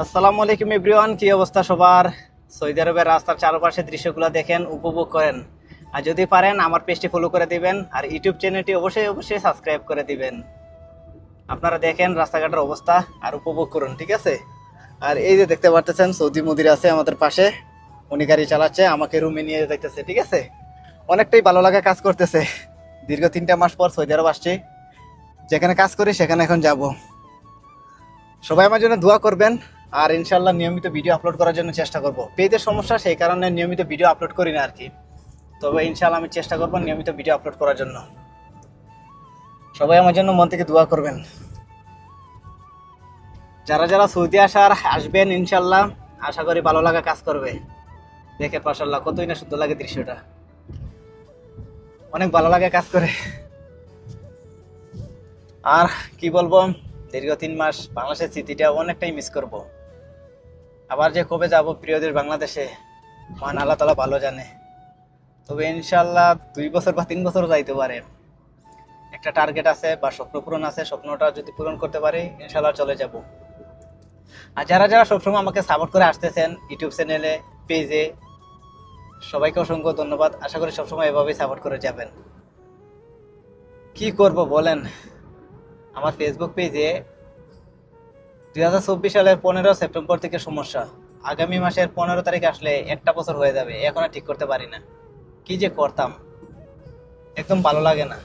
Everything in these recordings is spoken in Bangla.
আসসালামু আলাইকুম এভরিওয়ান, কি অবস্থা সবার? সৌদি আরবের রাস্তার চারপাশে দৃশ্যগুলো দেখেন, উপভোগ করেন। আর যদি পারেন, আমার পেজটি ফলো করে দিবেন, আর ইউটিউব চ্যানেলটি অবশ্যই অবশ্যই সাবস্ক্রাইব করে দিবেন। আপনারা দেখেন রাস্তাঘাটের অবস্থা, আর উপভোগ করুন, ঠিক আছে? আর এই যে দেখতে পারতেছেন, সৌদি মুদির আছে আমাদের পাশে। উনি গাড়ি চালাচ্ছে, আমাকে রুমে নিয়ে দেখতেছে, ঠিক আছে? অনেকটাই ভালো লাগা কাজ করতেছে। দীর্ঘ তিনটা মাস পর সৌদি আরব আসছি। যেখানে কাজ করি, সেখানে এখন যাব। সবাই আমার জন্য দোয়া করবেন। আর ইনশাল্লাহ নিয়মিত ভিডিও আপলোড করার জন্য চেষ্টা করব। পেজের সমস্যা, সেই কারণে নিয়মিত ভিডিও আপলোড করি না আর কি তবে ইনশাল্লাহ আমি চেষ্টা করব নিয়মিত ভিডিও আপলোড করার জন্য। সবাই আমার জন্য মন থেকে দোয়া করবেন। যারা যারা সৌদি আসার আসবেন ইনশাল্লাহ আশা করি ভালো লাগা কাজ করবে। দেখে পাশাল্লাহ কতই না সুন্দর লাগে দৃশ্যটা। অনেক ভালো লাগে কাজ করে। আর কি বলব, দীর্ঘ তিন মাস বাংলাদেশের স্মৃতিটা অনেকটাই মিস করব। আবার যে কবে যাব প্রিয়দের বাংলাদেশে, মান আল্লাহ তালা ভালো জানে। তবে ইনশাল্লাহ দুই বছর বা তিন বছর যাইতে পারে। একটা টার্গেট আছে বা স্বপ্ন পূরণ আছে, স্বপ্নটা যদি পূরণ করতে পারি ইনশাল্লাহ চলে যাব। আর যারা যারা সবসময় আমাকে সাপোর্ট করে আসতেছেন ইউটিউব চ্যানেলে পেজে সবাইকে অসংখ্য ধন্যবাদ। আশা করি সবসময় এভাবেই সাপোর্ট করে যাবেন। কি করব বলেন? আমার ফেসবুক পেজে দুই হাজার চব্বিশ সালের পনেরো সেপ্টেম্বর থেকে সমস্যা। আগামী মাসের পনেরো তারিখ আসলে একটা বছর হয়ে যাবে, এখন ঠিক করতে পারি না। কি যে করতাম? একদম ভালো লাগে না।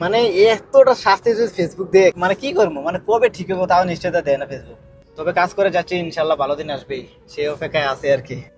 মানে এতটা শাস্তি যদি ফেসবুক দেখ মানে কি করব? মানে কবে ঠিক হব তাও নিশ্চয়তা দেয় না ফেসবুক তবে কাজ করে যাচ্ছি, ইনশাল্লাহ ভালো দিন আসবেই। সেই অপেক্ষায় আছে আর কি।